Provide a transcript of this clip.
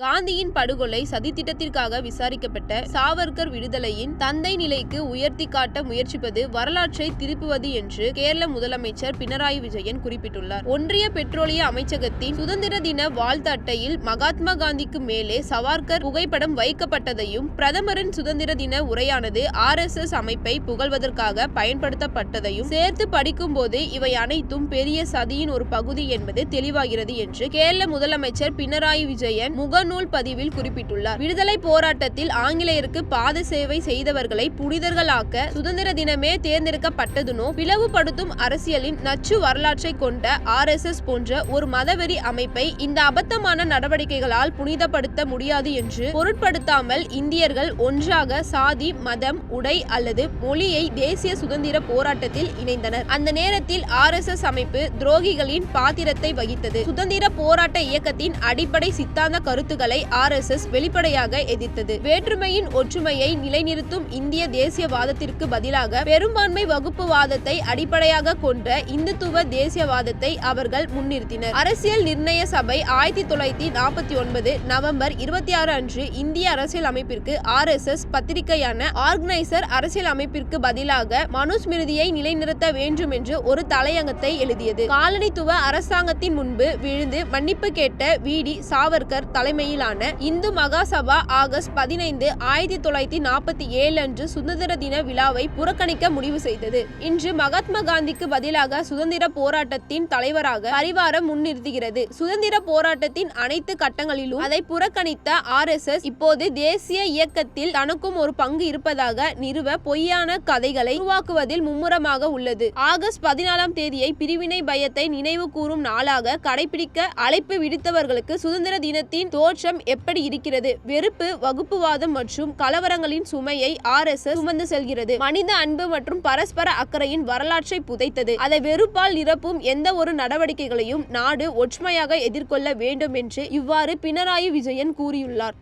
காந்தியின் படுகொலை சதித்திட்டத்திற்காக விசாரிக்கப்பட்ட சாவர்கர் விடுதலையின் தந்தை நிலைக்கு உயர்த்தி காட்ட முயற்சிப்பது வரலாற்றை திருப்புவது என்று கேரள முதலமைச்சர் பினராயி விஜயன் குறிப்பிட்டுள்ளார். ஒன்றிய பெட்ரோலிய அமைச்சகத்தின் சுதந்திர தின வாழ்த்து அட்டையில் மகாத்மா காந்திக்கு மேலே சவார்கர் புகைப்படம் வைக்கப்பட்டதையும் பிரதமரின் சுதந்திர தின உரையானது ஆர் எஸ் எஸ் அமைப்பை புகழ்வதற்காக பயன்படுத்தப்பட்டதையும் சேர்த்து படிக்கும்போது இவை அனைத்தும் பெரிய சதியின் ஒரு பகுதி என்பது தெளிவாகிறது என்று கேரள முதலமைச்சர் பினராயி விஜயன் முகநூல் பதிவில் குறிப்பிட்டுள்ளார். விடுதலை போராட்டத்தில் ஆங்கிலேயருக்கு பாத சேவை செய்தவர்களை புனிதர்களாக்க சுதந்திர தினமே தேர்ந்தெடுக்கப்பட்டதுனோ பிளவுபடுத்தும் அரசியலின் நச்சு வரலாற்றை கொண்ட ஆர் எஸ் எஸ் போன்ற ஒரு மதவெறி அமைப்பை இந்த அபத்தமான நடவடிக்கைகளால் புனிதப்படுத்த முடியாது என்று பொருட்படுத்தாமல் இந்தியர்கள் ஒன்றாக சாதி மதம் உடை அல்லது மொழியை தேசிய சுதந்திர போராட்டத்தில் இணைந்தனர். அந்த நேரத்தில் ஆர் எஸ் எஸ் அமைப்பு துரோகிகளின் பாத்திரத்தை வகித்தது. சுதந்திர போராட்ட இயக்கத்தின் அடிப்படை சித்தாந்த கருத்து கருத்துக்களை ஆர் எஸ் எஸ் வெளிப்படையாக எதிர்த்தது. வேற்றுமையின் ஒற்றுமையை நிலைநிறுத்தும் இந்திய தேசியவாதத்திற்கு பதிலாக பெரும்பான்மை வகுப்புவாதத்தை அடிப்படையாக கொண்ட இந்துத்துவ தேசியவாதத்தை அவர்கள் முன்னிறுத்தினர். அரசியல் நிர்ணய சபை ஆயிரத்தி தொள்ளாயிரத்தி நாற்பத்தி ஒன்பது நவம்பர் இருபத்தி ஆறு அன்று இந்திய அரசியல் அமைப்பிற்கு ஆர் எஸ் எஸ் பத்திரிகையான ஆர்கனைசர் அரசியல் அமைப்பிற்கு பதிலாக மனுஸ்மிருதியை நிலைநிறுத்த வேண்டும் என்று ஒரு தலையங்கத்தை எழுதியது. காலனித்துவ அரசாங்கத்தின் முன்பு விழுந்து மன்னிப்பு கேட்ட வி. டி. சாவர்கர் தலைமையிலான இந்து மகாசபா ஆகஸ்ட் பதினைந்து ஆயிரத்தி தொள்ளாயிரத்தி நாற்பத்தி ஏழு அன்று சுதந்திர தின விழாவை புறக்கணிக்க முடிவு செய்தது. இன்று மகாத்மா காந்திக்கு பதிலாக சுதந்திர போராட்டத்தின் தலைவராக பரிவாரம் முன்னிறுத்துகிறது. சுதந்திர போராட்டத்தின் அனைத்து கட்டங்களிலும் அதை புறக்கணித்த ஆர் எஸ் எஸ் இப்போது தேசிய இயக்கத்தில் தனக்கும் ஒரு பங்கு இருப்பதாக நிறுவ பொய்யான கதைகளை உருவாக்குவதில் மும்முரமாக உள்ளது. ஆகஸ்ட் பதினாலாம் தேதியை பிரிவினை பயத்தை நினைவு கூறும் நாளாக கடைபிடிக்க அழைப்பு விடுத்தவர்களுக்கு சுதந்திர தினத்தின் மாற்றம் எப்படி இருக்கிறது? வெறுப்பு வகுப்புவாதம் மற்றும் கலவரங்களின் சுமையை ஆர் எஸ் எஸ் சுமந்து செல்கிறது. மனித அன்பு மற்றும் பரஸ்பர அக்கறையின் வரலாற்றை புதைத்தது. அதை வெறுப்பால் நிரப்பும் எந்த ஒரு நடவடிக்கைகளையும் நாடு ஒற்றுமையாக எதிர்கொள்ள வேண்டும் என்று இவ்வாறு பினராயி விஜயன் கூறியுள்ளார்.